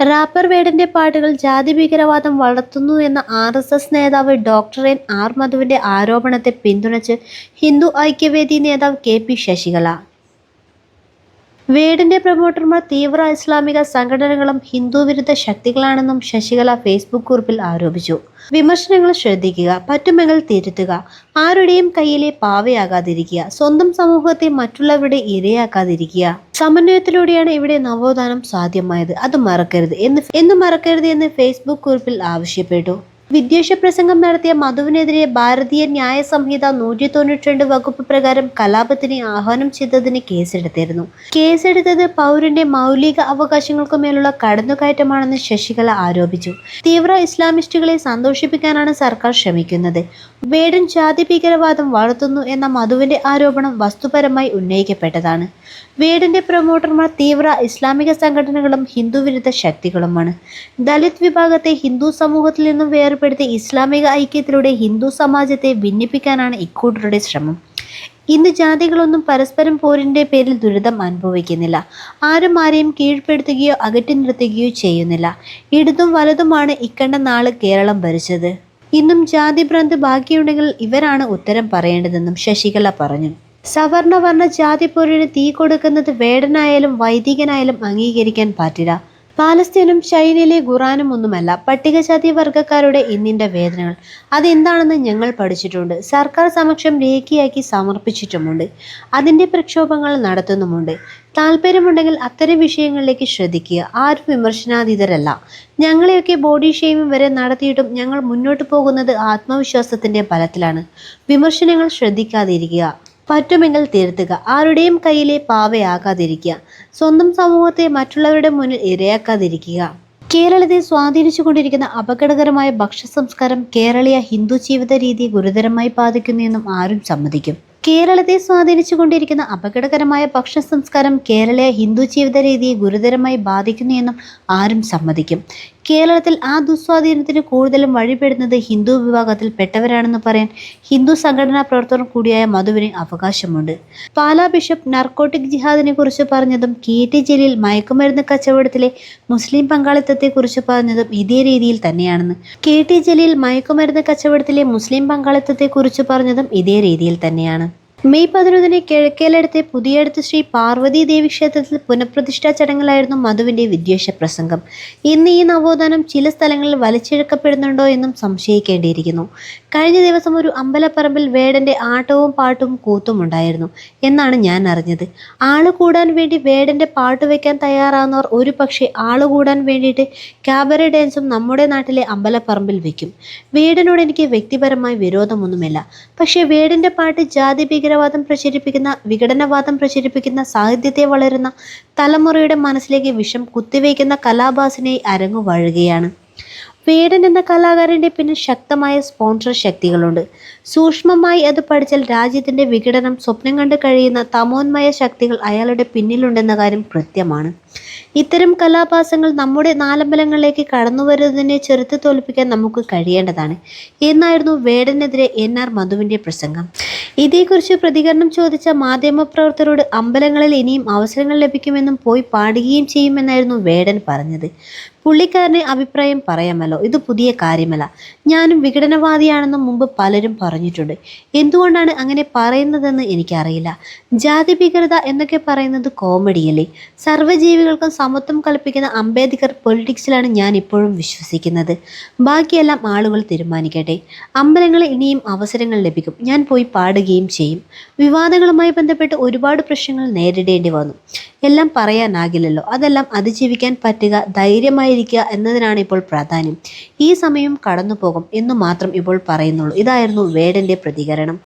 Wrapper വേടിന്റെ പാട്ടുകൾ ജാതി ഭീകരവാദം വളർത്തുന്നു എന്ന ആർ എസ് എസ് നേതാവ് ഡോക്ടർ എൻ ആർ മധുവിന്റെ ആരോപണത്തെ പിന്തുണച്ച് ഹിന്ദു ഐക്യവേദി നേതാവ് കെ പി ശശികല. വേടിന്റെ പ്രൊമോട്ടർമാർ തീവ്ര ഇസ്ലാമിക സംഘടനകളും ഹിന്ദു വിരുദ്ധ ശക്തികളാണെന്നും ശശികല ഫേസ്ബുക്ക് കുറിപ്പിൽ ആരോപിച്ചു. വിമർശനങ്ങൾ ശ്രദ്ധിക്കുക പറ്റുമെങ്കിൽ തിരുത്തുക ആരുടെയും കയ്യിലെ പാവയാകാതിരിക്കുക സ്വന്തം സമൂഹത്തെ മറ്റുള്ളവരുടെ ഇരയാക്കാതിരിക്കുക. സമന്വയത്തിലൂടെയാണ് ഇവിടെ നവോത്ഥാനം സാധ്യമായത്. അത് മറക്കരുത് എന്ന് എന്ന് മറക്കരുത് എന്ന് ഫേസ്ബുക്ക് കുറിപ്പിൽ ആവശ്യപ്പെട്ടു. വിദ്വേഷ പ്രസംഗം നടത്തിയ മധുവിനെതിരെ ഭാരതീയ ന്യായ സംഹിത നൂറ്റി തൊണ്ണൂറ്റി രണ്ട് വകുപ്പ് പ്രകാരം കലാപത്തിന് ആഹ്വാനം ചെയ്തതിന് കേസെടുത്തിരുന്നു. കേസെടുത്തത് പൗരന്റെ മൗലിക അവകാശങ്ങൾക്കു മേലുള്ള കടന്നുകയറ്റമാണെന്ന് ശശികല ആരോപിച്ചു. തീവ്ര ഇസ്ലാമിസ്റ്റുകളെ സന്തോഷിപ്പിക്കാനാണ് സർക്കാർ ശ്രമിക്കുന്നത്. വേടൻ ജാതി ഭീകരവാദം വളർത്തുന്നു എന്ന മധുവിന്റെ ആരോപണം വസ്തുപരമായി ഉന്നയിക്കപ്പെട്ടതാണ്. വേടന്റെ പ്രൊമോട്ടർമാർ തീവ്ര ഇസ്ലാമിക സംഘടനകളും ഹിന്ദുവിരുദ്ധ ശക്തികളുമാണ്. ദലിത് വിഭാഗത്തെ ഹിന്ദു സമൂഹത്തിൽ നിന്നും വേർപെടുത്തി ഇസ്ലാമിക ഐക്യത്തിലൂടെ ഹിന്ദു സമാജത്തെ ഭിന്നിപ്പിക്കാനാണ് ഇക്കൂട്ടരുടെ ശ്രമം. ഇന്ന് ജാതികളൊന്നും പരസ്പരം പോരിന്റെ പേരിൽ ദുരിതം അനുഭവിക്കുന്നില്ല. ആരും ആരെയും കീഴ്പ്പെടുത്തുകയോ അകറ്റി നിർത്തുകയോ ചെയ്യുന്നില്ല. ഇടതും വലതുമാണ് ഇക്കണ്ട നാൾ കേരളം ഭരിച്ചത്. ഇന്നും ജാതി ഭ്രാന്ത് ബാക്കിയുണ്ടെങ്കിൽ ഇവരാണ് ഉത്തരം പറയേണ്ടതെന്നും ശശികല പറഞ്ഞു. സവർണ വർണ ജാതി പോരിന് തീ കൊടുക്കുന്നത് വേടനായാലും വൈദികനായാലും അംഗീകരിക്കാൻ പറ്റില്ല പാലസ്തീനും ചൈനയിലെ ഖുറാനും ഒന്നുമല്ല പട്ടികജാതി വർഗക്കാരുടെ ഇന്നിന്റെ വേദനകൾ. അതെന്താണെന്ന് ഞങ്ങൾ പഠിച്ചിട്ടുണ്ട് സർക്കാർ സമക്ഷം രേഖയാക്കി സമർപ്പിച്ചിട്ടുമുണ്ട് അതിന്റെ പ്രക്ഷോഭങ്ങൾ നടത്തുന്നുമുണ്ട്. താല്പര്യമുണ്ടെങ്കിൽ അത്തരം വിഷയങ്ങളിലേക്ക് ശ്രദ്ധിക്കുക ആരും വിമർശനാതീതരല്ല. ഞങ്ങളെയൊക്കെ ബോഡി ഷെയ്മിംഗ് വരെ നടത്തിയിട്ടും ഞങ്ങൾ മുന്നോട്ട് പോകുന്നത് ആത്മവിശ്വാസത്തിന്റെ ഫലത്തിലാണ് വിമർശനങ്ങൾ ശ്രദ്ധിക്കാതിരിക്കുക. പറ്റുമെങ്കിൽ തിരുത്തുക. ആരുടെയും കയ്യിലെ പാവയാകാതിരിക്കുക സ്വന്തം സമൂഹത്തെ മറ്റുള്ളവരുടെ മുന്നിൽ ഇരയാക്കാതിരിക്കുക. കേരളത്തെ സ്വാധീനിച്ചു കൊണ്ടിരിക്കുന്ന അപകടകരമായ ഭക്ഷ്യസംസ്കാരം കേരളീയ ഹിന്ദു ജീവിത രീതി ഗുരുതരമായി ബാധിക്കുന്നു എന്നും ആരും സമ്മതിക്കും. കേരളത്തെ സ്വാധീനിച്ചു കൊണ്ടിരിക്കുന്ന അപകടകരമായ ഭക്ഷ്യ സംസ്കാരം കേരളീയ ഹിന്ദു ജീവിത രീതിയെ ഗുരുതരമായി ബാധിക്കുന്നു എന്നും ആരും സമ്മതിക്കും. കേരളത്തിൽ ആ ദുസ്വാധീനത്തിന് കൂടുതലും വഴിപെടുന്നത് ഹിന്ദു വിഭാഗത്തിൽ പെട്ടവരാണെന്ന് പറയാൻ ഹിന്ദു സംഘടനാ പ്രവർത്തകർ കൂടിയായ മധുവിന് അവകാശമുണ്ട്. പാലാ ബിഷപ്പ് നർക്കോട്ടിക് ജിഹാദിനെ കുറിച്ച് പറഞ്ഞതും കെ ടി ജലീൽ മയക്കുമരുന്ന് കച്ചവടത്തിലെ മുസ്ലിം പങ്കാളിത്തത്തെക്കുറിച്ച് പറഞ്ഞതും ഇതേ രീതിയിൽ തന്നെയാണെന്ന്. കെ ടി ജലീൽ മയക്കുമരുന്ന് കച്ചവടത്തിലെ മുസ്ലിം പങ്കാളിത്തത്തെക്കുറിച്ച് പറഞ്ഞതും ഇതേ രീതിയിൽ തന്നെയാണ്. മെയ് പതിനൊന്നിന് കിഴക്കേലടുത്തെ പുതിയടുത്ത് ശ്രീ പാർവതി ദേവി ക്ഷേത്രത്തിൽ പുനഃപ്രതിഷ്ഠാ ചടങ്ങുകളായിരുന്നു മധുവിന്റെ വിദ്വേഷ പ്രസംഗം. ഇന്ന് ഈ നവോത്ഥാനം ചില സ്ഥലങ്ങളിൽ വലിച്ചിഴക്കപ്പെടുന്നുണ്ടോ എന്നും സംശയിക്കേണ്ടിയിരിക്കുന്നു. കഴിഞ്ഞ ദിവസം ഒരു അമ്പലപ്പറമ്പിൽ വേടന്റെ ആട്ടവും പാട്ടും കൂത്തും ഉണ്ടായിരുന്നു എന്നാണ് ഞാൻ അറിഞ്ഞത്. ആൾ കൂടാൻ വേണ്ടി വേടന്റെ പാട്ട് വയ്ക്കാൻ തയ്യാറാകുന്നവർ ഒരു പക്ഷേ ആൾ കൂടാൻ വേണ്ടിയിട്ട് ക്യാബര ഡാൻസും നമ്മുടെ നാട്ടിലെ അമ്പലപ്പറമ്പിൽ വയ്ക്കും വേടനോട് എനിക്ക് വ്യക്തിപരമായി വിരോധമൊന്നുമില്ല. പക്ഷേ വേടന്റെ പാട്ട് ജാതി ഭീകരവാദം പ്രചരിപ്പിക്കുന്ന വിഘടനവാദം പ്രചരിപ്പിക്കുന്ന സാഹിത്യത്തെ വളരുന്ന തലമുറയുടെ മനസ്സിലേക്ക് വിഷം കുത്തിവയ്ക്കുന്ന കലാഭാസിനെ അരങ്ങു വാഴുകയാണ് വേടൻ എന്ന കലാകാരന്റെ പിന്നിൽ ശക്തമായ സ്പോൺസർ ശക്തികളുണ്ട്. സൂക്ഷ്മമായി അത് പഠിച്ചാൽ രാജ്യത്തിന്റെ വിഘടനം സ്വപ്നം കണ്ട് കഴിയുന്ന തമോന്മയ ശക്തികൾ അയാളുടെ പിന്നിലുണ്ടെന്ന കാര്യം കൃത്യമാണ്. ഇത്തരം കലാഭാസങ്ങൾ നമ്മുടെ നാലമ്പലങ്ങളിലേക്ക് കടന്നു വരുന്നതിനെ ചെറുത്ത് തോൽപ്പിക്കാൻ നമുക്ക് കഴിയേണ്ടതാണ്. എന്നായിരുന്നു വേടനെതിരെ എൻ ആർ മധുവിന്റെ പ്രസംഗം. ഇതേക്കുറിച്ച് പ്രതികരണം ചോദിച്ച മാധ്യമപ്രവർത്തകരോട് അമ്പലങ്ങളിൽ ഇനിയും അവസരങ്ങൾ ലഭിക്കുമെന്നും പോയി പാടുകയും ചെയ്യുമെന്നായിരുന്നു വേടൻ പറഞ്ഞത്. പുള്ളിക്കാരന് അഭിപ്രായം പറയാമല്ലോ. ഇത് പുതിയ കാര്യമല്ല. ഞാനും വിഘടനവാദിയാണെന്നും മുമ്പ് പലരും പറഞ്ഞിട്ടുണ്ട്. എന്തുകൊണ്ടാണ് അങ്ങനെ പറയുന്നതെന്ന് എനിക്കറിയില്ല. ജാതി ഭീകരത എന്നൊക്കെ പറയുന്നത് കോമഡിയല്ലേ സർവജീവികൾക്കും സമത്വം കൽപ്പിക്കുന്ന അംബേദ്കർ പൊളിറ്റിക്സിലാണ് ഞാൻ ഇപ്പോഴും വിശ്വസിക്കുന്നത്. ബാക്കിയെല്ലാം ആളുകൾ തീരുമാനിക്കട്ടെ. അമ്പലങ്ങളിൽ ഇനിയും അവസരങ്ങൾ ലഭിക്കും. ഞാൻ പോയി പാടുകയും ചെയ്യും. വിവാദങ്ങളുമായി ബന്ധപ്പെട്ട് ഒരുപാട് പ്രശ്നങ്ങൾ നേരിടേണ്ടി വന്നു. എല്ലാം പറയാനാകില്ലല്ലോ. അതെല്ലാം അതിജീവിക്കാൻ പറ്റുക ധൈര്യമായിരിക്കുക എന്നതിനാണ് ഇപ്പോൾ പ്രാധാന്യം. ഈ സമയം കടന്നു പോകും എന്ന് മാത്രം ഇപ്പോൾ പറയുന്നുള്ളൂ. ഇതായിരുന്നു വേടന്റെ പ്രതികരണം.